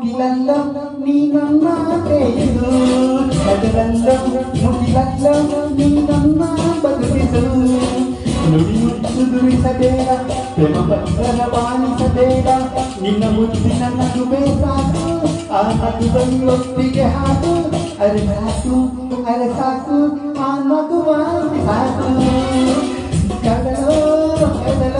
ಮುಗಿಲಲ್ಲ ನೀ ನನ್ನ ಬೇಯಿಸು ಬದಲಲ್ಲ ಮುಗಿಲಲ್ಲ ನೀ ನನ್ನ ಬದುಕಿಸು ನುಡಿಯುತ್ತು ದುರಿಸಬೇಡ ಪ್ರೇಮ ಪತ್ರನ ಬಾಲಿಸಬೇಡ ನಿನ್ನ ಮುದ್ದಿನ ನಗುವೆ ಸಾಕು ಆ ಮಗುವನ್ನೊಟ್ಟಿಗೆ ಹಾಕು ಅರೆ ಸಾಕು ಅರೆ ಸಾಕು ಆ ಮಗುವ ಸಾಕು ಕಡಲೋ ಕಡಲ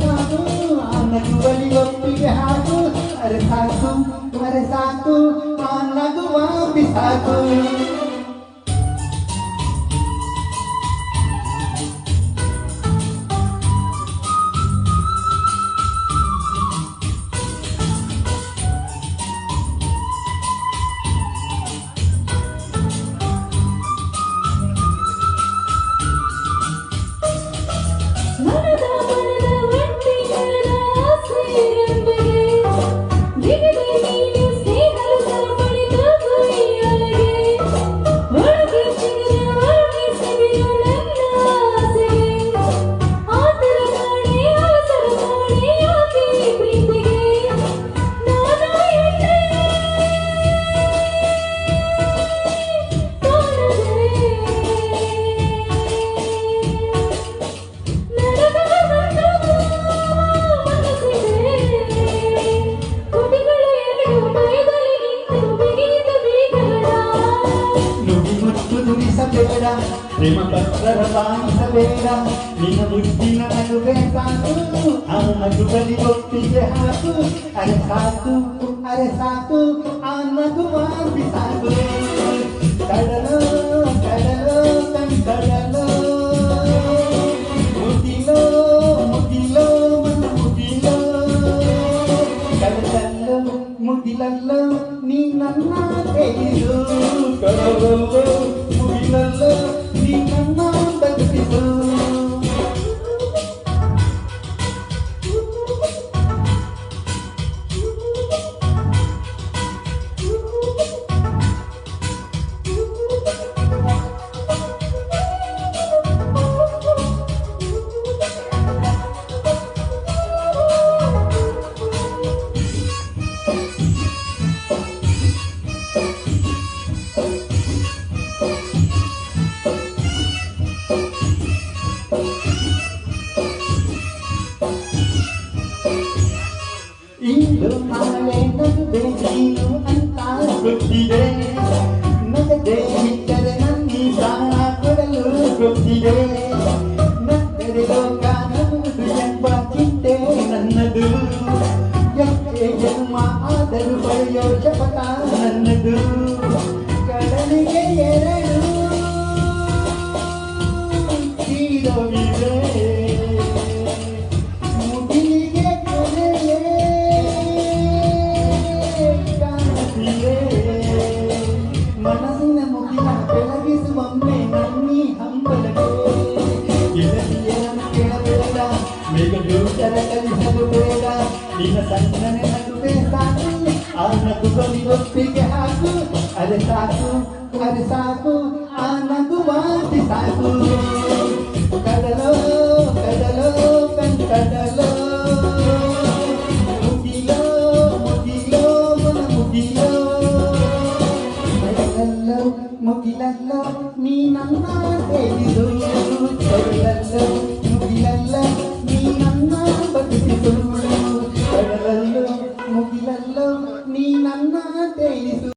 ಸಾಕು ಆ ನಗುವಲಿ ಒಪ್ಪಿಗೆ ಹಾಕು ಅರೆ ಸಾಕು ಅರೆ ಸಾಕು ಆ ನಗುವ ಬಿಸಾಕು ನುಡಿಸಬೇಡ ಪ್ರೇಮ ಪತ್ರದ ಬಾಣಿಸಬೇಡ ನಿನ್ನ ಮುದ್ದಿನ ನಗುವೆ ಸಾಕು ಆ ನಗುವಲಿ ಒಪ್ಪಿಗೆ ಹಾಕು ಅರೆ ಸಾಕು ಅರೆ ಸಾಕು ಆ ನಗುವ ಬಿಸಾಕು ಕಡಲು ಕಡಲು ಆದರೂ ಪಡೆಯೋ ಶಪಥ ನನ್ನದು ಕಡಲಿಗೆ ಎರಡು ತೀರವಿದೆ ಮುಗಿಲಿಗೆ ಕೊನೆಯೇ ಕಾಣುತ್ತಿದೆ ಮನಸ್ಸಿನ ಮುಗಿಲ ಬೆಳಗಿಸುವೊಮ್ಮೆ ನನ್ನಿ ಹಂಬಲಕ್ಕೆ ಗೆಳತಿಯರನ್ನು ಕೇಳಬೇಡ ಮೇಘ ಜೋತರ ಕಲಿಸಲು ಬೇಡ ನಿನ್ನ ಸಣ್ಣನೆ ನಗುವೆ ಸಾಕು ಆ ನಗುವಲಿ ಒಪ್ಪಿಗೆ ಹಾಕು ಅರೆ ಸಾಕು ಅರೆ ಸಾಕು